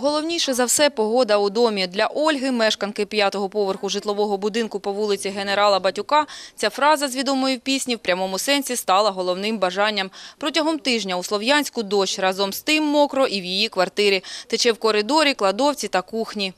Головніше за все – погода у домі. Для Ольги, мешканки п'ятого поверху житлового будинку по вулиці генерала Батюка, ця фраза з відомої пісні в прямому сенсі стала головним бажанням. Протягом тижня у Слов'янську дощ, разом з тим мокро і в її квартирі. Тече в коридорі, кладовці та кухні.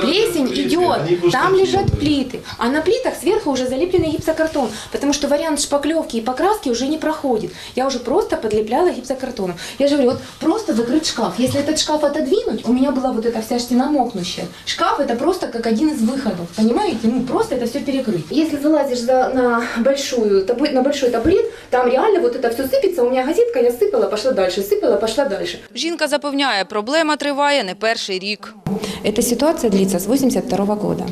Плесень идет, там лежат плиты, а на плитах сверху уже залепленный гипсокартон, потому что вариант шпаклевки и покраски уже не проходит. Я уже просто подлепляла гипсокартоном. Я же говорю, вот просто закрыть шкаф. Если этот шкаф отодвинуть, у меня была вот эта вся стена мокнущая. Шкаф это просто как один из выходов, понимаете? Ну просто это все перекрыть. Если залазишь за, на, большую, табу- на большой табурет, там реально вот это все сыпется. У меня газетка, я сыпала, пошла дальше, сыпала, пошла дальше. Жінка запевняє, проблема триває не перший рік. Эта ситуация длится с 82 года.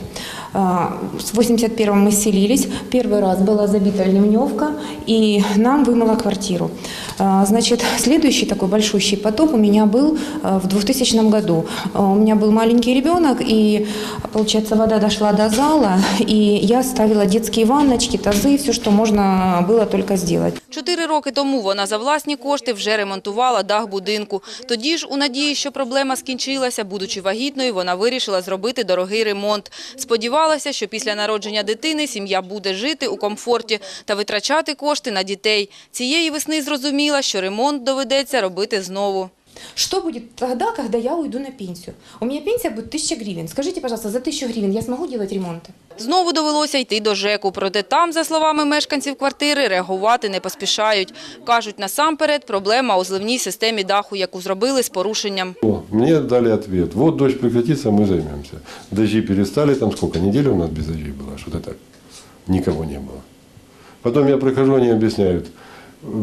А, С 81 мы селились. Первый раз была забита ливневка, и нам вымыла квартиру. А, Значит, следующий такой большущий потоп у меня был а, в 2000 году. А, У меня был маленький ребенок, и, получается, вода дошла до зала, и я ставила детские ванночки, тазы, все, что можно было только сделать. Чотири роки тому вона за власні кошти вже ремонтувала дах будинку. Тоді ж, у надії, що проблема скінчилася, будучи вагітною, вона вирішила зробити дорогий ремонт. Сподівалася, що після народження дитини сім'я буде жити у комфорті та витрачати кошти на дітей. Цієї весни зрозуміла, що ремонт доведеться робити знову. Что будет тогда, когда я уйду на пенсию? У меня пенсия будет 1000 гривен. Скажите, пожалуйста, за 1000 гривен я смогу делать ремонты? Знову довелося йти до ЖЕКу. Проте там, за словами мешканців квартири, реагувати не поспішають. Кажуть, насамперед проблема у зливній системі даху, яку зробили з порушенням. О, Мне дали ответ. Вот дождь прекратится, мы займемся. Дожди перестали, там сколько, неделя у нас без дождей было, что-то так. Никого не было. Потом я прихожу, они объясняют,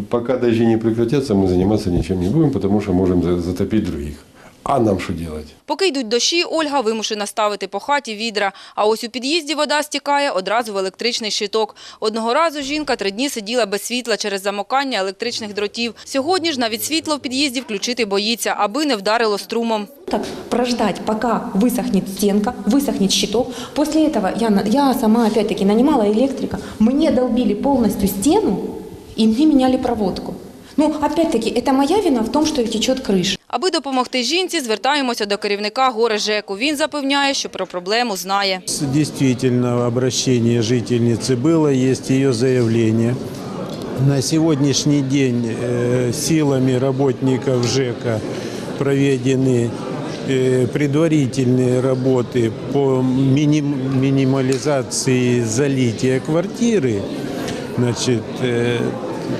пока дожди не прекратятся, мы заниматься ничем не будем, потому что можем за- затопить других. А нам что делать? Поки йдуть дощі, Ольга вимушена ставити по хаті відра. А ось у під'їзді вода стікає одразу в електричний щиток. Одного разу жінка три дні сиділа без світла через замокання електричних дротів. Сьогодні ж навіть світло в під'їзді включити боїться, аби не вдарило струмом. Так, прождать, пока высохнет стенка, высохнет щиток. После этого я, на- я сама опять-таки нанимала электрика. Мне долбили полностью стену и мне меняли проводку. Ну, опять-таки, это моя вина в том, что течет крыша. Аби допомогти жінці, звертаємося до керівника горе ЖЕКу. Він запевняє, що про проблему знає. Действительно, обращение жительницы было, есть ее заявление. На сегодняшний день э, силами работников ЖЭКа проведены э, предварительные работы по миним- минимализации залития квартиры. Значит, э,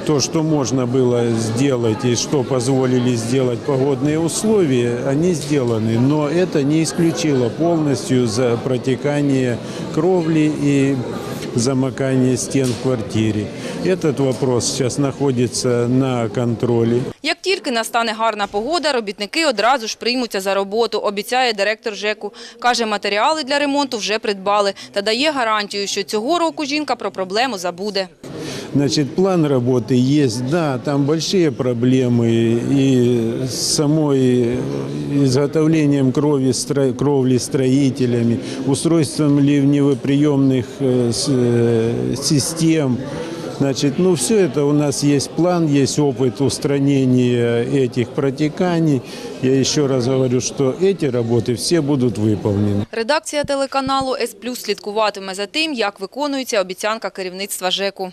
то, что можно было сделать и что позволили сделать погодные условия, они сделаны. Но это не исключило полностью за протекание кровли и замыкание стен в квартире. Этот вопрос сейчас находится на контроле. Як тільки настане гарна погода, робітники одразу ж приймуться за роботу, обіцяє директор ЖЕКу. Каже, матеріали для ремонту вже придбали та дає гарантію, що цього року жінка про проблему забуде. Значит, план работы есть, да, там большие проблемы и с самой изготовлением крови, стро- кровли строителями, устройством ливневоприемных э, с- э, систем. Значит, ну все это у нас есть план, есть опыт устранения этих протеканий. Я еще раз говорю, что эти работы все будут выполнены. Редакція телеканалу «С+» слідкуватиме за тим, як виконується обіцянка керівництва ЖЕКу.